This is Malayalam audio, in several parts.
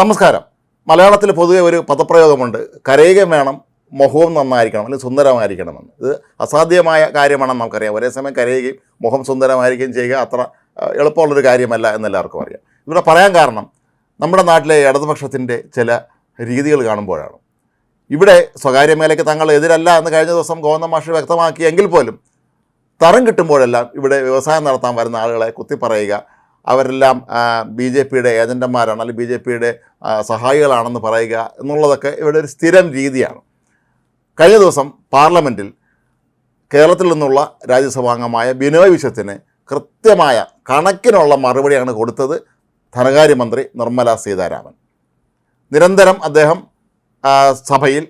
നമസ്കാരം. മലയാളത്തിൽ പൊതുവെ ഒരു പദപ്രയോഗമുണ്ട്. കരയുകയും വേണം മുഖവും നന്നായിരിക്കണം അല്ലെങ്കിൽ സുന്ദരമായിരിക്കണമെന്ന് ഇത് അസാധ്യമായ കാര്യമാണെന്ന് നമുക്കറിയാം. ഒരേ സമയം കരയുകയും മുഖം സുന്ദരമായിരിക്കുകയും ചെയ്യുക അത്ര എളുപ്പമുള്ളൊരു കാര്യമല്ല എന്നെല്ലാവർക്കും അറിയാം. ഇവിടെ പറയാൻ കാരണം നമ്മുടെ നാട്ടിലെ ഇടതുപക്ഷത്തിന്റെ ചില രീതികൾ കാണുമ്പോഴാണ്. ഇവിടെ സ്വകാര്യ മേലയ്ക്ക് തങ്ങൾ എതിരല്ല എന്ന് കഴിഞ്ഞ ദിവസം ഗോവന്ദ മാഷ് വ്യക്തമാക്കിയെങ്കിൽ പോലും തരം കിട്ടുമ്പോഴെല്ലാം ഇവിടെ വ്യവസായം നടത്താൻ വരുന്ന ആളുകളെ കുത്തിപ്പറയുക അവരെല്ലാം ബി ജെ പിയുടെ ഏജന്റന്മാരാണ് അല്ലെങ്കിൽ ബി ജെ പിയുടെ സഹായികളാണെന്ന് പറയുക എന്നുള്ളതൊക്കെ ഇവിടെ ഒരു സ്ഥിരം രീതിയാണ്. കഴിഞ്ഞ ദിവസം പാർലമെന്റിൽ കേരളത്തിൽ നിന്നുള്ള രാജ്യസഭാംഗമായ ബിനോയ് വിശ്വത്തിന് കൃത്യമായ കണക്കിനുള്ള മറുപടിയാണ് കൊടുത്തത് ധനകാര്യമന്ത്രി നിർമ്മല സീതാരാമൻ. നിരന്തരം അദ്ദേഹം സഭയിൽ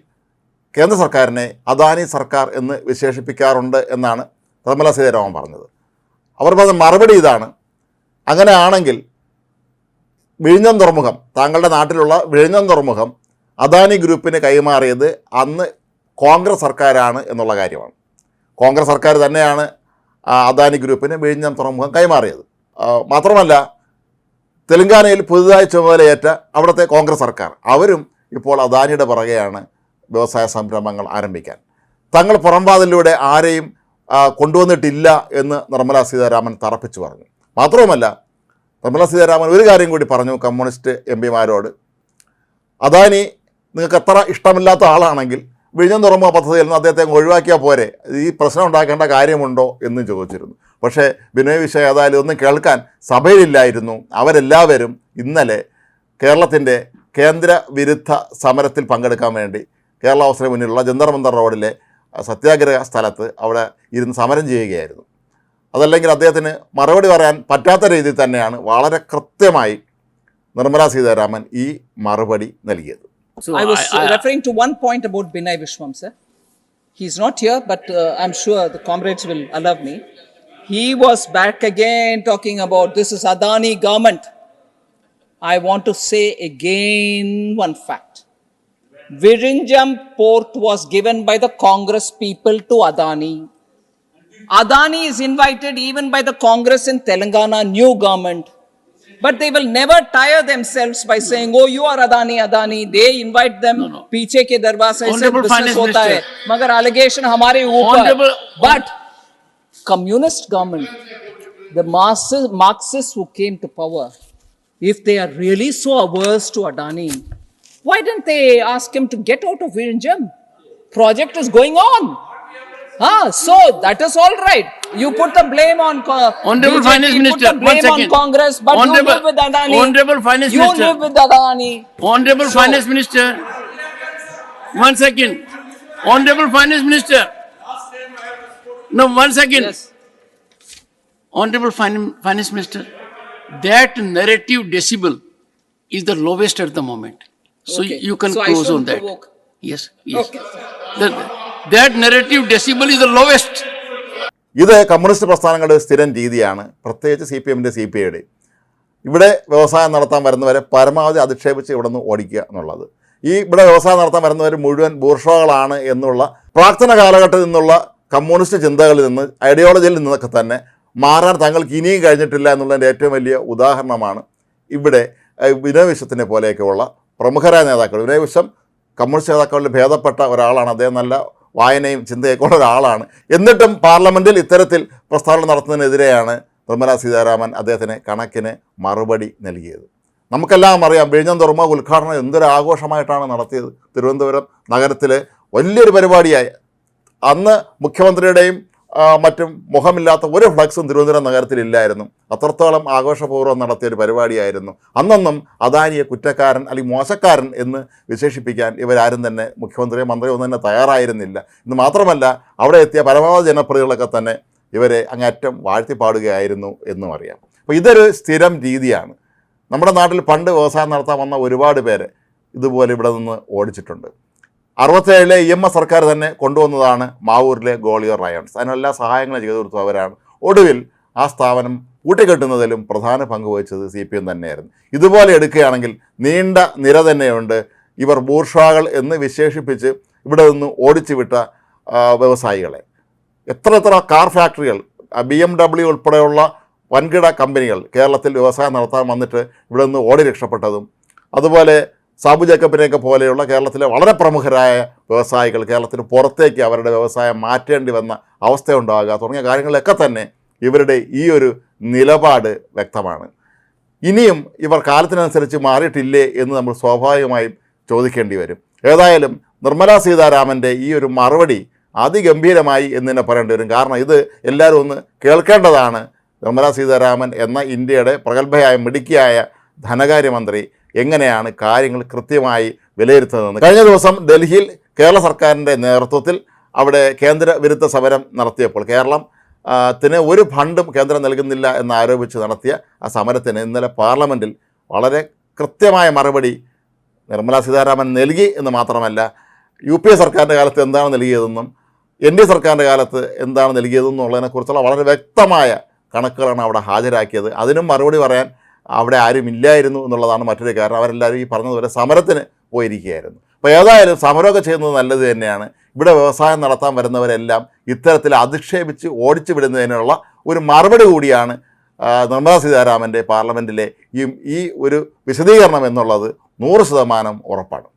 കേന്ദ്ര സർക്കാരിനെ അദാനി സർക്കാർ എന്ന് വിശേഷിപ്പിക്കാറുണ്ട് എന്നാണ് നിർമ്മല സീതാരാമൻ പറഞ്ഞത്. അവർ പറഞ്ഞ മറുപടി ഇതാണ്. അങ്ങനെയാണെങ്കിൽ വിഴിഞ്ഞം തുറമുഖം താങ്കളുടെ നാട്ടിലുള്ള വിഴിഞ്ഞം തുറമുഖം അദാനി ഗ്രൂപ്പിന് കൈമാറിയത് അന്ന് കോൺഗ്രസ് സർക്കാരാണ് എന്നുള്ള കാര്യമാണ്. കോൺഗ്രസ് സർക്കാർ തന്നെയാണ് അദാനി ഗ്രൂപ്പിന് വിഴിഞ്ഞം തുറമുഖം കൈമാറിയത്. മാത്രമല്ല തെലങ്കാനയിൽ പുതുതായി ചുമതലയേറ്റ അവിടുത്തെ കോൺഗ്രസ് സർക്കാർ അവരും ഇപ്പോൾ അദാനിയുടെ പുറകെയാണ് വ്യവസായ സംരംഭങ്ങൾ ആരംഭിക്കാൻ. തങ്ങൾ പുറംവാതിലൂടെ ആരെയും കൊണ്ടുവന്നിട്ടില്ല എന്ന് നിർമ്മലാ സീതാരാമൻ തറപ്പിച്ചു പറഞ്ഞു. മാത്രവുമല്ല നിർമ്മലാ സീതാരാമൻ ഒരു കാര്യം കൂടി പറഞ്ഞു കമ്മ്യൂണിസ്റ്റ് എം പിമാരോട്. അദാനി നിങ്ങൾക്ക് എത്ര ഇഷ്ടമില്ലാത്ത ആളാണെങ്കിൽ വിഴിഞ്ഞം തുറമുഖ പദ്ധതിയിൽ നിന്ന് അദ്ദേഹത്തെ ഒഴിവാക്കിയാൽ പോരെ. ഈ പ്രശ്നം ഉണ്ടാക്കേണ്ട കാര്യമുണ്ടോ എന്നും ചോദിച്ചിരുന്നു. പക്ഷേ ബിനോയ് വിഷയം ഏതായാലും ഒന്നും കേൾക്കാൻ സഭയിലില്ലായിരുന്നു. അവരെല്ലാവരും ഇന്നലെ കേരളത്തിന്റെ കേന്ദ്ര വിരുദ്ധ സമരത്തിൽ പങ്കെടുക്കാൻ വേണ്ടി കേരള അവസരം മുന്നിലുള്ള ജന്തർ മന്ദർ റോഡിലെ സത്യാഗ്രഹ സ്ഥലത്ത് അവിടെ ഇരുന്ന് സമരം ചെയ്യുകയായിരുന്നു. അതല്ലെങ്കിൽ അദ്ദേഹത്തിന് മറുപടി പറയാൻ പറ്റാത്ത രീതിയിൽ തന്നെയാണ് വളരെ കൃത്യമായി നിർമ്മലാ സീതാരാമൻ ഈ മറുപടി നൽകിയത് So I was I- I- referring to one point about Binay Vishwam, sir. He's not here, but uh, I'm sure the comrades will allow me. He was back again talking about this is Adani government. I want to say again one fact. Virinjam port was given by the Congress people to Adani. Adani is invited even by the Congress in Telangana, new government. But they will never tire themselves by saying, oh, you are Adani, Adani. They invite them. No, no. Ke darwaza business hota hai. Magar allegation hamare. But communist government, the masses, Marxists who came to power, if they are really so averse to Adani, why didn't they ask him to get out of Virinjam? Project is going on. Ah, so that is all right. You put the blame on co- Honorable BJP, Finance put Minister, the one blame on second. Congress, but you Honorable- live with Adani. Honorable Finance you Minister. live with Adani. Honorable Finance Minister, one second. Honorable Finance Minister. No, one second. Yes. Honorable Fin- Finance Minister, that narrative decibel is the lowest at the moment. So Okay. you can So I close on that. provoke. Yes, yes. Okay. The- that narrative decibel is the lowest. ഇത് കമ്മ്യൂണിസ്റ്റ് പ്രസ്ഥാനങ്ങളുടെ സ്ഥിരം രീതിയാണ്. പ്രത്യേകിച്ച് സി പി എമ്മിന്റെ സി പി ഐയുടെ ഇവിടെ വ്യവസായം നടത്താൻ വരുന്നവരെ പരമാവധി അധിക്ഷേപിച്ച് ഇവിടെ നിന്ന് ഓടിക്കുക എന്നുള്ളത്. ഈ ഇവിടെ വ്യവസായം നടത്താൻ വരുന്നവർ മുഴുവൻ ബൂർഷകളാണ് എന്നുള്ള പ്രാർത്ഥന കാലഘട്ടത്തിൽ നിന്നുള്ള കമ്മ്യൂണിസ്റ്റ് ചിന്തകളിൽ നിന്ന് ഐഡിയോളജിയിൽ നിന്നൊക്കെ തന്നെ മാറാൻ തങ്ങൾക്ക് ഇനിയും കഴിഞ്ഞിട്ടില്ല എന്നുള്ളതിന്റെ ഏറ്റവും വലിയ ഉദാഹരണമാണ് ഇവിടെ വിനയവിശ്വത്തിനെ വിനോയ് വിശ്വത്തിനെ പോലെയൊക്കെയുള്ള പ്രമുഖരായ നേതാക്കൾ. വിനയവിശ്വം കമ്മ്യൂണിസ്റ്റ് നേതാക്കളിൽ ഭേദപ്പെട്ട ഒരാളാണ്. അദ്ദേഹം നല്ല വായനയും ചിന്തയൊക്കെ ഉള്ള ഒരാളാണ്. എന്നിട്ടും പാർലമെന്റിൽ ഇത്തരത്തിൽ പ്രസ്താവന നടത്തുന്നതിനെതിരെയാണ് നിർമ്മലാ സീതാരാമൻ അദ്ദേഹത്തിന് കണക്കിന് മറുപടി നൽകിയത്. നമുക്കെല്ലാം അറിയാം വിഴിഞ്ഞം തുറമുഖ ഉദ്ഘാടനം എന്തൊരു ആഘോഷമായിട്ടാണ് നടത്തിയത്. തിരുവനന്തപുരം നഗരത്തിൽ വലിയൊരു പരിപാടിയായി. അന്ന് മുഖ്യമന്ത്രിയുടെയും മറ്റും മുഖമില്ലാത്ത ഒരു ഫ്ലക്സും തിരുവനന്തപുരം നഗരത്തിലില്ലായിരുന്നു അത്രത്തോളം ആഘോഷപൂർവം നടത്തിയ ഒരു പരിപാടിയായിരുന്നു. അന്നൊന്നും അദാനിയെ കുറ്റക്കാരൻ അല്ലെങ്കിൽ മോശക്കാരൻ എന്ന് വിശേഷിപ്പിക്കാൻ ഇവരാരും തന്നെ മുഖ്യമന്ത്രിയോ മന്ത്രിയോ ഒന്നും തന്നെ തയ്യാറായിരുന്നില്ല. ഇന്ന് മാത്രമല്ല അവിടെ എത്തിയ പരമാവധി ജനപ്രതികളൊക്കെ തന്നെ ഇവരെ അങ്ങേറ്റം വാഴ്ത്തിപ്പാടുകയായിരുന്നു എന്നും അറിയാം. അപ്പോൾ ഇതൊരു സ്ഥിരം രീതിയാണ്. നമ്മുടെ നാട്ടിൽ പണ്ട് വ്യവസായം നടത്താൻ വന്ന ഒരുപാട് പേര് ഇതുപോലെ ഇവിടെ നിന്ന് ഓടിച്ചിട്ടുണ്ട്. അറുപത്തേഴിലെ ഇ എം എസ് സർക്കാർ തന്നെ കൊണ്ടുവന്നതാണ് മാവൂരിലെ ഗോളിയർ റയൺസ്. അതിനെല്ലാ സഹായങ്ങളും ചെയ്തു കൊടുത്തു അവരാണ്. ഒടുവിൽ ആ സ്ഥാപനം കൂട്ടിക്കെട്ടുന്നതിലും പ്രധാന പങ്ക് വഹിച്ചത് സി പി എം തന്നെയായിരുന്നു. ഇതുപോലെ എടുക്കുകയാണെങ്കിൽ നീണ്ട നിര തന്നെയുണ്ട്. ഇവർ ബൂർഷാകൾ എന്ന് വിശേഷിപ്പിച്ച് ഇവിടെ നിന്ന് ഓടിച്ചു വിട്ട വ്യവസായികളെ. എത്ര എത്ര കാർ ഫാക്ടറികൾ ബി എം ഡബ്ല്യു ഉൾപ്പെടെയുള്ള വൻകിട കമ്പനികൾ കേരളത്തിൽ വ്യവസായം നടത്താൻ വന്നിട്ട് ഇവിടെ നിന്ന് ഓടി രക്ഷപ്പെട്ടതും അതുപോലെ സാബു ജേക്കബിനെയൊക്കെ പോലെയുള്ള കേരളത്തിലെ വളരെ പ്രമുഖരായ വ്യവസായികൾ കേരളത്തിന് പുറത്തേക്ക് അവരുടെ വ്യവസായം മാറ്റേണ്ടി വന്ന അവസ്ഥ അവസ്ഥയുണ്ടാകുക തുടങ്ങിയ കാര്യങ്ങളിലൊക്കെ തന്നെ ഇവരുടെ ഈ ഒരു നിലപാട് വ്യക്തമാണ്. ഇനിയും ഇവർ കാലത്തിനനുസരിച്ച് മാറിയിട്ടില്ലേ എന്ന് നമ്മൾ സ്വാഭാവികമായും ചോദിക്കേണ്ടി വരും. ഏതായാലും നിർമ്മല സീതാരാമന്റെ ഈ ഒരു മറുപടി അതിഗംഭീരമായി എന്ന് തന്നെ പറയേണ്ടി വരും. കാരണം ഇത് എല്ലാവരും ഒന്ന് കേൾക്കേണ്ടതാണ്. നിർമ്മല സീതാരാമൻ എന്ന ഇന്ത്യയുടെ പ്രഗത്ഭയായ മിടുക്കിയായ ധനകാര്യമന്ത്രി എങ്ങനെയാണ് കാര്യങ്ങൾ കൃത്യമായി വിലയിരുത്തുന്നത്? കഴിഞ്ഞ ദിവസം ഡൽഹിയിൽ കേരള സർക്കാരിന്റെ നേതൃത്വത്തിൽ അവിടെ കേന്ദ്ര വിരുദ്ധ സമരം നടത്തിയപ്പോൾ കേരളം ത്തിന് ഒരു ഫണ്ടും കേന്ദ്രം നൽകുന്നില്ല എന്നാരോപിച്ച് നടത്തിയ ആ സമരത്തിന് ഇന്നലെ പാർലമെന്റിൽ വളരെ കൃത്യമായ മറുപടി നിർമ്മലാ സീതാരാമൻ നൽകി എന്ന് മാത്രമല്ല യു പി എ സർക്കാരിന്റെ കാലത്ത് എന്താണ് നൽകിയതെന്നും എൻ ഡി സർക്കാരിന്റെ കാലത്ത് എന്താണ് നൽകിയതെന്നുള്ളതിനെക്കുറിച്ചുള്ള വളരെ വ്യക്തമായ കണക്കുകളാണ് അവിടെ ഹാജരാക്കിയത്. അതിനും മറുപടി പറയാൻ അവിടെ ആരും ഇല്ലായിരുന്നു എന്നുള്ളതാണ് മറ്റൊരു കാരണം. അവരെല്ലാവരും ഈ പറഞ്ഞതുപോലെ സമരത്തിന് പോയിരിക്കുകയായിരുന്നു. അപ്പോൾ ഏതായാലും സമരമൊക്കെ ചെയ്യുന്നത് നല്ലത് തന്നെയാണ്. ഇവിടെ വ്യവസായം നടത്താൻ വരുന്നവരെല്ലാം ഇത്തരത്തിൽ അധിക്ഷേപിച്ച് ഓടിച്ചു വിടുന്നതിനുള്ള ഒരു മറുപടി കൂടിയാണ് നിർമ്മലാ സീതാരാമന്റെ പാർലമെന്റിലെ ഈ ഈ ഒരു വിശദീകരണം എന്നുള്ളത് നൂറ് ശതമാനം ഉറപ്പാണ്.